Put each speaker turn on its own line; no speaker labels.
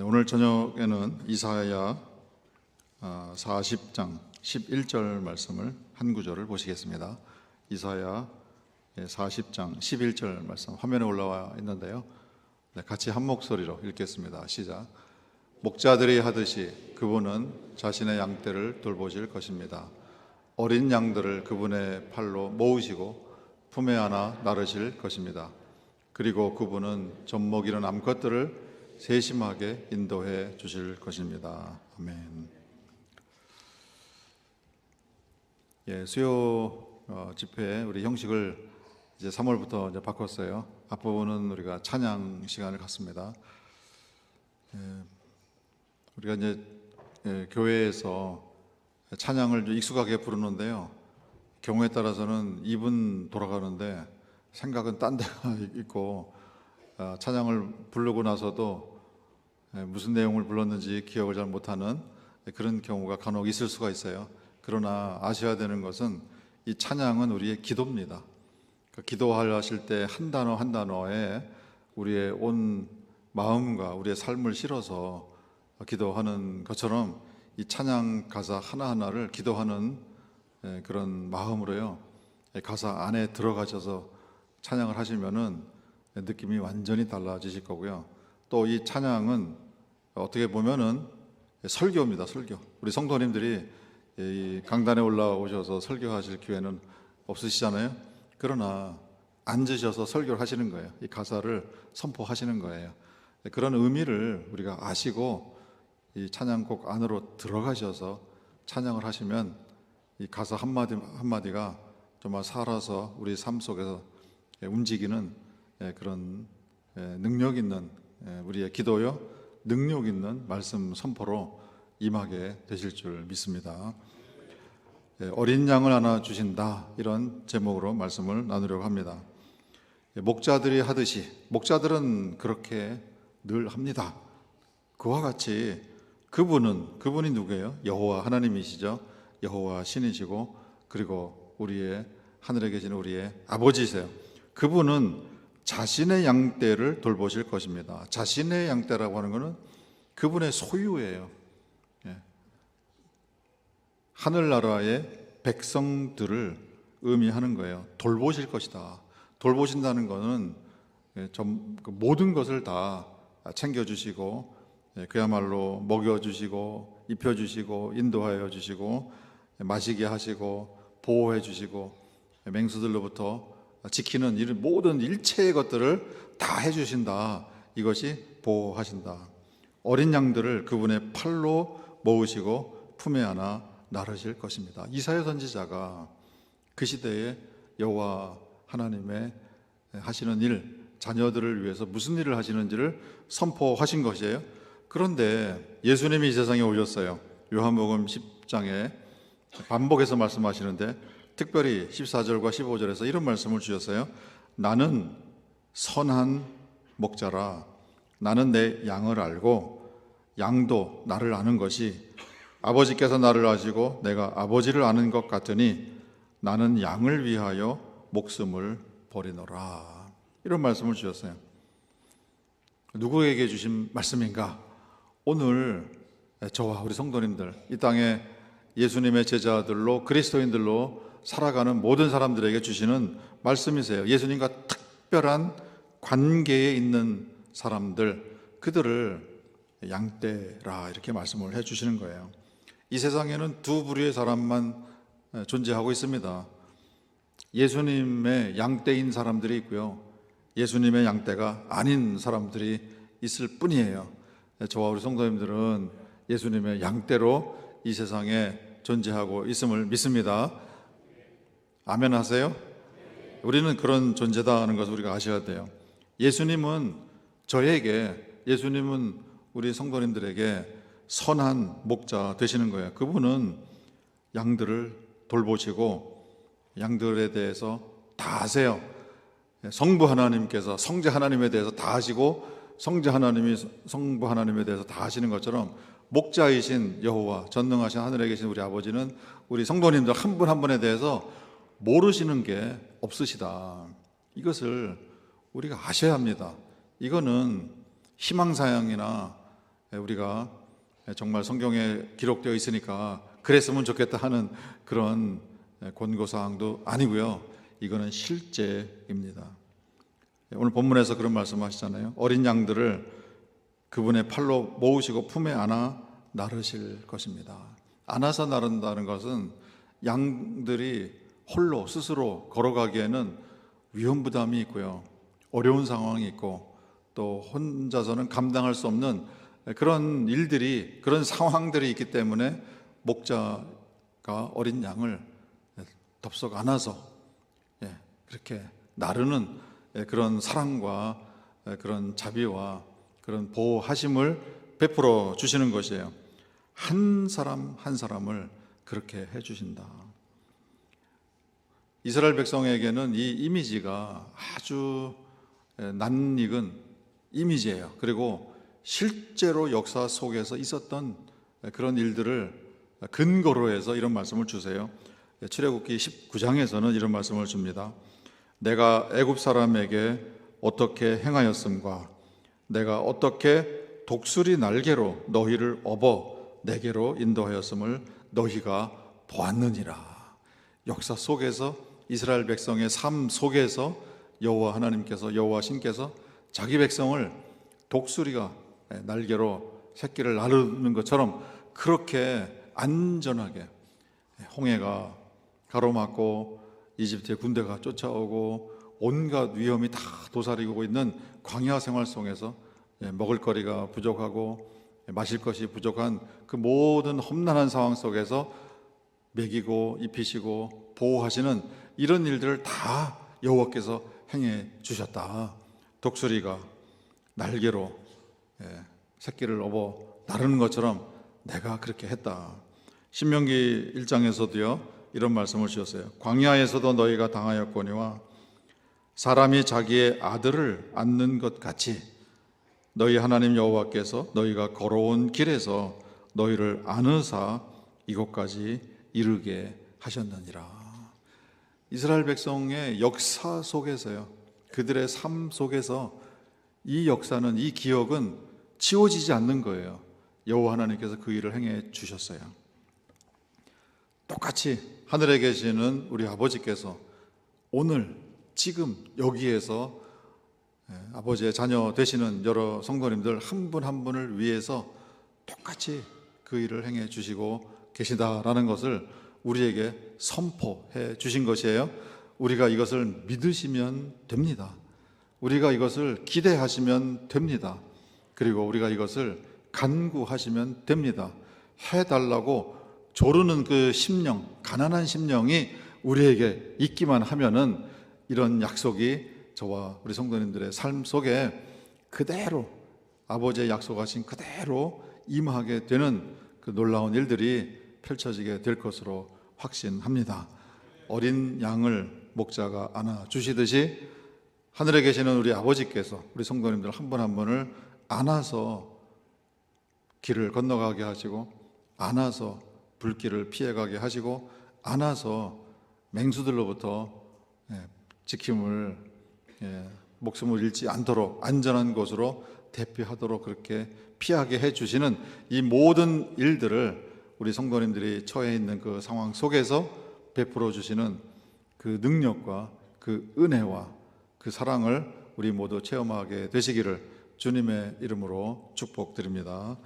네, 오늘 저녁에는 이사야 아, 40장 11절 말씀을 한 구절을 보시겠습니다. 이사야 40장 11절 말씀 화면에 올라와 있는데요. 네, 같이 한 목소리로 읽겠습니다. 시작. 목자들이 하듯이 그분은 자신의 양떼를 돌보실 것입니다. 어린 양들을 그분의 팔로 모으시고 품에 안아 나르실 것입니다. 그리고 그분은 젖먹이는 암컷들을 세심하게 인도해 주실 것입니다. 아멘. 예, 수요 어, 집회 우리 형식을 이제 3월부터 이제 바꿨어요. 앞부분은 우리가 찬양 시간을 갖습니다. 예, 우리가 이제 예, 교회에서 찬양을 좀 익숙하게 부르는데요. 경우에 따라서는 입은 돌아가는데 생각은 딴 데가 있고 아, 찬양을 부르고 나서도 예, 무슨 내용을 불렀는지 기억을 잘 못하는 그런 경우가 간혹 있을 수가 있어요. 그러나 아셔야 되는 것은 이 찬양은 우리의 기도입니다. 그 기도하실 때 한 단어 한 단어에 우리의 온 마음과 우리의 삶을 실어서 기도하는 것처럼 이 찬양 가사 하나하나를 기도하는 예, 그런 마음으로요. 예, 가사 안에 들어가셔서 찬양을 하시면은 느낌이 완전히 달라지실 거고요. 또 이 찬양은 어떻게 보면은 설교입니다. 설교. 우리 성도님들이 이 강단에 올라오셔서 설교하실 기회는 없으시잖아요. 그러나 앉으셔서 설교를 하시는 거예요. 이 가사를 선포하시는 거예요. 그런 의미를 우리가 아시고 이 찬양곡 안으로 들어가셔서 찬양을 하시면 이 가사 한마디 한마디가 정말 살아서 우리 삶 속에서 움직이는 예, 그런 예, 능력 있는 예, 우리의 기도요 능력 있는 말씀 선포로 임하게 되실 줄 믿습니다. 어린 양을 하나 주신다 이런 제목으로 말씀을 나누려고 합니다. 목자들이 하듯이 목자들은 그렇게 늘 합니다. 그와 같이 그분은 그분이 누구예요? 여호와 하나님이시죠. 여호와 신이시고 그리고 우리의 하늘에 계신 우리의 아버지세요. 그분은 자신의 양떼를 돌보실 것입니다. 자신의 양떼라고 하는 것은 그분의 소유예요. 예. 하늘나라의 백성들을 의미하는 거예요. 돌보실 것이다. 돌보신다는 것은 예, 그 모든 것을 다 챙겨주시고 예, 그야말로 먹여주시고 입혀주시고 인도하여 주시고 마시게 하시고 보호해 주시고 맹수들로부터 지키는 이런 모든 일체의 것들을 다 해주신다. 이것이 보호하신다. 어린 양들을 그분의 팔로 모으시고 품에 안아 나르실 것입니다. 이사야 선지자가 그 시대에 여호와 하나님의 하시는 일, 자녀들을 위해서 무슨 일을 하시는지를 선포하신 것이에요. 그런데 예수님이 이 세상에 오셨어요. 요한복음 10장에 반복해서 말씀하시는데 특별히 14절과 15절에서 이런 말씀을 주셨어요. 나는 선한 목자라 나는 내 양을 알고 양도 나를 아는 것이 아버지께서 나를 아시고 내가 아버지를 아는 것 같으니 나는 양을 위하여 목숨을 버리노라. 이런 말씀을 주셨어요. 누구에게 주신 말씀인가? 오늘 저와 우리 성도님들 이 땅에 예수님의 제자들로 그리스도인들로 살아가는 모든 사람들에게 주시는 말씀이세요. 예수님과 특별한 관계에 있는 사람들, 그들을 양떼라 이렇게 말씀을 해 주시는 거예요. 이 세상에는 두 부류의 사람만 존재하고 있습니다. 예수님의 양떼인 사람들이 있고요. 예수님의 양떼가 아닌 사람들이 있을 뿐이에요. 저와 우리 성도님들은 예수님의 양떼로 이 세상에 존재하고 있음을 믿습니다. 아멘 하세요? 우리는 그런 존재다 하는 것을 우리가 아셔야 돼요. 예수님은 저에게, 예수님은 우리 성도님들에게 선한 목자 되시는 거예요. 그분은 양들을 돌보시고 양들에 대해서 다 아세요. 성부 하나님께서 성자 하나님에 대해서 다 아시고 성자 하나님이 성부 하나님에 대해서 다 아시는 것처럼 목자이신 여호와 전능하신 하늘에 계신 우리 아버지는 우리 성도님들 한 분 한 분에 대해서 모르시는 게 없으시다. 이것을 우리가 아셔야 합니다. 이거는 희망사양이나 우리가 정말 성경에 기록되어 있으니까 그랬으면 좋겠다 하는 그런 권고 사항도 아니고요. 이거는 실제입니다. 오늘 본문에서 그런 말씀하시잖아요. 어린 양들을 그분의 팔로 모으시고 품에 안아 나르실 것입니다. 안아서 나른다는 것은 양들이 홀로 스스로 걸어가기에는 위험 부담이 있고요. 어려운 상황이 있고 또 혼자서는 감당할 수 없는 그런 일들이 그런 상황들이 있기 때문에 목자가 어린 양을 덥석 안아서 예, 그렇게 나르는 예, 그런 사랑과 예, 그런 자비와 그런 보호하심을 베풀어 주시는 것이에요. 한 사람 한 사람을 그렇게 해 주신다. 이스라엘 백성에게는 이 이미지가 아주 낯익은 이미지예요. 그리고 실제로 역사 속에서 있었던 그런 일들을 근거로 해서 이런 말씀을 주세요. 출애굽기 19장에서는 이런 말씀을 줍니다. 내가 애굽 사람에게 어떻게 행하였음과 내가 어떻게 독수리 날개로 너희를 업어 내게로 인도하였음을 너희가 보았느니라. 역사 속에서 이스라엘 백성의 삶 속에서 여호와 하나님께서 여호와 신께서 자기 백성을 독수리가 날개로 새끼를 나르는 것처럼 그렇게 안전하게 홍해가 가로막고 이집트의 군대가 쫓아오고 온갖 위험이 다 도사리고 있는 광야 생활 속에서 먹을거리가 부족하고 마실 것이 부족한 그 모든 험난한 상황 속에서 먹이고 입히시고 보호하시는 이런 일들을 다 여호와께서 행해 주셨다. 독수리가 날개로 예, 새끼를 업어 나르는 것처럼 내가 그렇게 했다. 신명기 1장에서도요 이런 말씀을 주셨어요. 광야에서도 너희가 당하였거니와 사람이 자기의 아들을 안는 것 같이 너희 하나님 여호와께서 너희가 걸어온 길에서 너희를 안으사 이곳까지 이르게 하셨느니라. 이스라엘 백성의 역사 속에서요. 그들의 삶 속에서 이 역사는 이 기억은 지워지지 않는 거예요. 여호와 하나님께서 그 일을 행해 주셨어요. 똑같이 하늘에 계시는 우리 아버지께서 오늘 지금 여기에서 예, 아버지의 자녀 되시는 여러 성도님들 한분한 분을 위해서 똑같이 그 일을 행해 주시고 계시다라는 것을 우리에게 선포해 주신 것이에요. 우리가 이것을 믿으시면 됩니다. 우리가 이것을 기대하시면 됩니다. 그리고 우리가 이것을 간구하시면 됩니다. 해달라고 조르는 그 심령, 가난한 심령이 우리에게 있기만 하면은 이런 약속이 저와 우리 성도님들의 삶 속에 그대로 아버지의 약속하신 그대로 임하게 되는 그 놀라운 일들이 펼쳐지게 될 것으로 확신합니다. 어린 양을 목자가 안아 주시듯이 하늘에 계시는 우리 아버지께서 우리 성도님들 한 분 한 분을 안아서 길을 건너가게 하시고 안아서 불길을 피해가게 하시고 안아서 맹수들로부터 예, 지킴을 예, 목숨을 잃지 않도록 안전한 곳으로 대피하도록 그렇게 피하게 해주시는 이 모든 일들을 우리 성도님들이 처해 있는 그 상황 속에서 베풀어 주시는 그 능력과 그 은혜와 그 사랑을 우리 모두 체험하게 되시기를 주님의 이름으로 축복드립니다.